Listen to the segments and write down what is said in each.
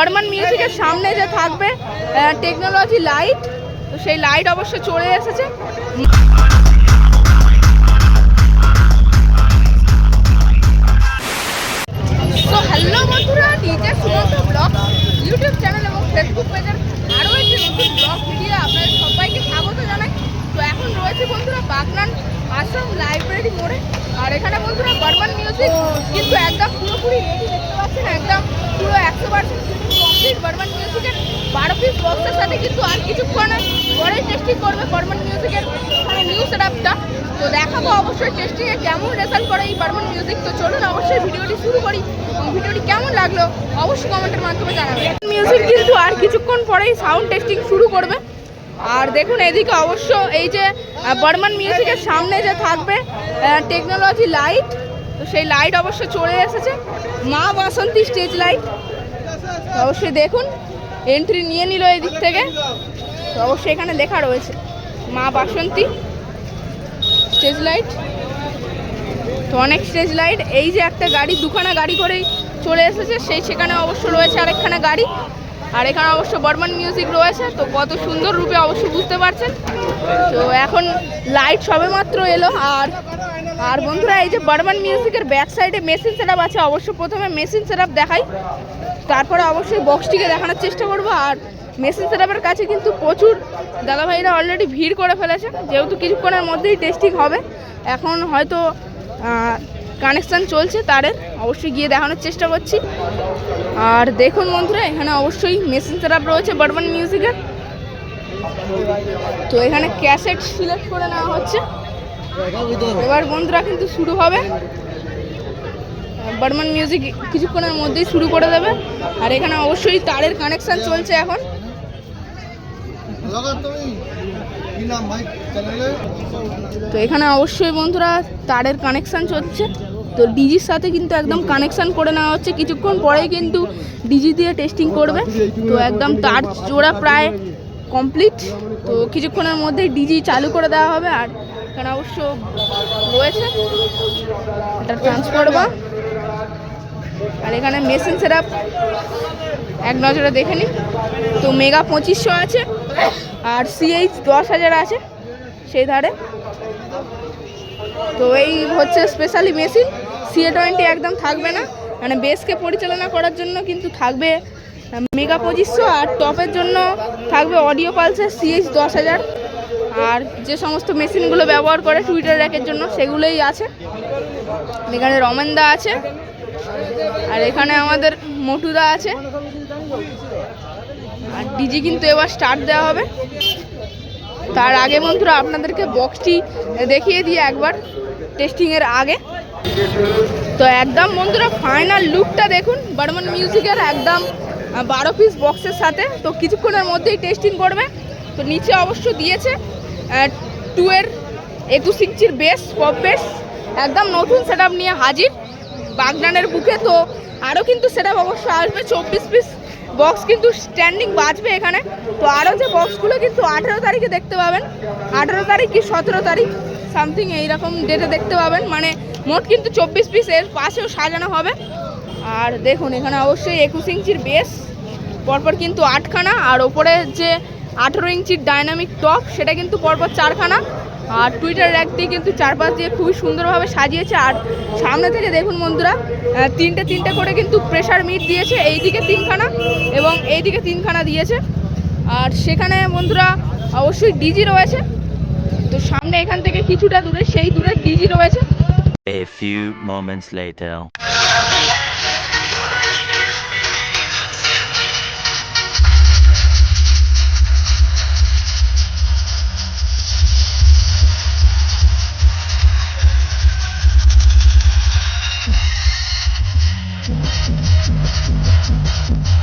বর্মান মিউজিকের সামনে যে থাকবে টেকনোলজি লাইট তো সেই লাইট অবশ্য চলে এসেছে। হ্যালো বন্ধুরা ব্লগ ইউটিউব চ্যানেল এবং ফেসবুক আরও একটি নতুন ব্লগ সবাইকে জানাই। তো এখন রয়েছে বন্ধুরা বাগনান লাইব্রেরি আর এখানে বন্ধুরা বর্মান মিউজিক কিন্তু একদম পুরোপুরি দেখতে পাচ্ছেন একদম পুরো একশো পার্সেন্ট কমপ্লিট বর্মান মিউজিকের বারো পিস বক্সের সাথে কিন্তু আর কিছুক্ষণ পরে টেস্টিং করবে বর্মান মিউজিকের নিউ সেটআপটা তো দেখাবো অবশ্যই টেস্টিংয়ে কেমন রেজাল্ট করে এই বর্মান মিউজিক তো চলুন অবশ্যই ভিডিওটি শুরু করি। ভিডিওটি কেমন লাগল অবশ্যই কমেন্টের মাধ্যমে জানাবেন। মিউজিক কিন্তু আর কিছুক্ষণ পরেই সাউন্ড টেস্টিং শুরু করবে। আর দেখুন এদিকে অবশ্য এই যে বর্মান মিউজিকের সামনে যে থাকবে টেকনোলজি লাইট তো সেই লাইট অবশ্য চলে এসেছে। মা বাসন্তী স্টেজ লাইট অবশ্যই দেখুন এন্ট্রি নিয়ে নিল এই দিক থেকে। তো অবশ্যই এখানে লেখা রয়েছে। মা বাসন্তী স্টেজ লাইট তো অনেক স্টেজ লাইট এই যে একটা গাড়ি, দুখানা গাড়ি করেই চলে এসেছে, সেই সেখানে অবশ্য রয়েছে আরেকখানা গাড়ি। আর এখানে অবশ্য বর্মান মিউজিক রয়েছে, তো কত সুন্দর রূপে অবশ্য বুঝতে পারছেন। তো এখন লাইট সবেমাত্র এলো, আর আর বন্ধুরা, এই যে বর্মান মিউজিকের ব্যাক সাইডে মেশিন সেটআপ আছে অবশ্য প্রথমে মেশিন সেটআপ দেখাই। তারপরে অবশ্যই বক্সটিকে দেখানোর চেষ্টা করব। আর মেশিন সেটআপের কাছে কিন্তু প্রচুর দাদাভাইরা অলরেডি ভিড় করে ফেলেছে যেহেতু কিছুক্ষণের মধ্যেই টেস্টিং হবে। এখন হয়তো কানেকশান চলছে তারের। অবশ্যই গিয়ে দেখানোর চেষ্টা করছি। আর দেখুন বন্ধুরা, এখানে অবশ্যই মেশিন সেটআপ রয়েছে বর্মান মিউজিকের। তো এখানে ক্যাসেট সিলেক্ট করে নেওয়া হচ্ছে। এবার বন্ধুরা কিন্তু শুরু হবে। বর্মান মিউজিক কিছুক্ষণের মধ্যেই শুরু করে দেবে। আর এখানে অবশ্যই তারের কানেকশন চলছে এখন। তো এখানে অবশ্যই বন্ধুরা তারের কানেকশান চলছে। তো ডিজির সাথে কিন্তু একদম কানেকশান করে নেওয়া হচ্ছে। কিছুক্ষণ পরেই কিন্তু ডিজি দিয়ে টেস্টিং করবে। তো একদম তার জোড়া প্রায় কমপ্লিট তো কিছুক্ষণের মধ্যেই ডিজি চালু করে দেওয়া হবে। আর এখানে অবশ্য রয়েছে। এটা ট্রান্সফার বা। আর এখানে মেশিন সেটআপ এক নজরে দেখে নিন। তো মেগা পঁচিশশো আছে, আর সিএইচ দশ হাজার আছে সেই ধারে। তো এই হচ্ছে স্পেশালি মেশিন সিএ টোয়েন্টি একদম থাকবে না। মানে বেসকে পরিচালনা করার জন্য কিন্তু থাকবে মেগা পঁচিশশো, আর টপের জন্য থাকবে অডিও পালসের সিএইচ দশ হাজার। আর যে সমস্ত মেশিনগুলো ব্যবহার করে টুইটার র্যাকের জন্য, সেগুলোই আছে। এখানে রমেনদা আছে, আর এখানে আমাদের মোটুদা আছে। আর ডিজি কিন্তু এবার স্টার্ট দেওয়া হবে। তার আগে বন্ধুরা, আপনাদেরকে বক্সটি দেখিয়ে দিয়ে একবার টেস্টিংয়ের আগে। তো একদম বন্ধুরা ফাইনাল লুকটা দেখুন বর্মন মিউজিকের একদম বারো পিস বক্সের সাথে। তো কিছুক্ষণের মধ্যেই টেস্টিং করবে। তো নিচে অবশ্য দিয়েছে। টু এর একুশ ইঞ্চির বেস পপ বেস একদম নতুন সেট নিয়ে হাজির, বাগনানের বুকে। তো আরও কিন্তু সেটা অবশ্য আসবে, চব্বিশ পিস বক্স কিন্তু স্ট্যান্ডিং বাজবে এখানে। তো আরও যে বক্সগুলো কিন্তু আঠেরো তারিখে দেখতে পাবেন। আঠেরো তারিখ কি সতেরো তারিখ সামথিং এইরকম ডেটে দেখতে পাবেন। মানে মোট কিন্তু চব্বিশ পিস এর পাশেও সাজানো হবে। আর দেখুন, এখানে অবশ্যই একুশ ইঞ্চির বেস পরপর কিন্তু আটখানা। আর ওপরে যে আঠেরো ইঞ্চির ডাইনামিক টপ, সেটা কিন্তু পরপর চারখানা। আর টুইটার র্যাক দিয়ে কিন্তু চারপাশ দিয়ে খুবই সুন্দরভাবে সাজিয়েছে। আর সামনে থেকে দেখুন বন্ধুরা তিনটে তিনটে করে কিন্তু প্রেশার মিট দিয়েছে। এইদিকে তিনখানা এবং এইদিকে তিনখানা দিয়েছে। আর সেখানে বন্ধুরা, অবশ্যই ডিজি রয়েছে। তো সামনে এখান থেকে কিছুটা দূরে, সেই দূরে ডিজি রয়েছে। A few moments later.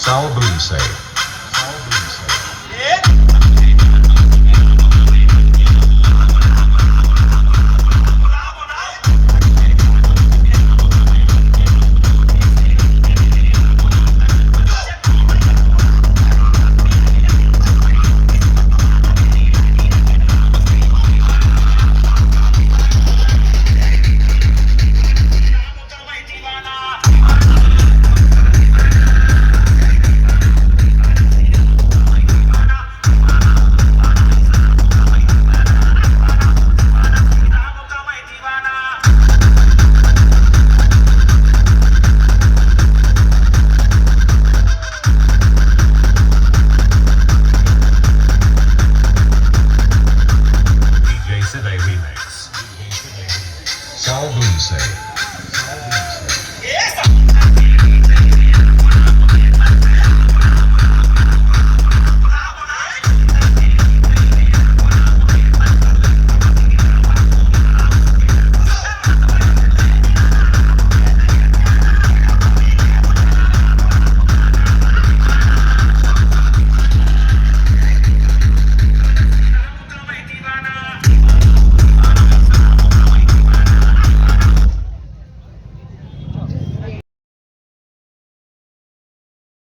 Sal Bloom safe.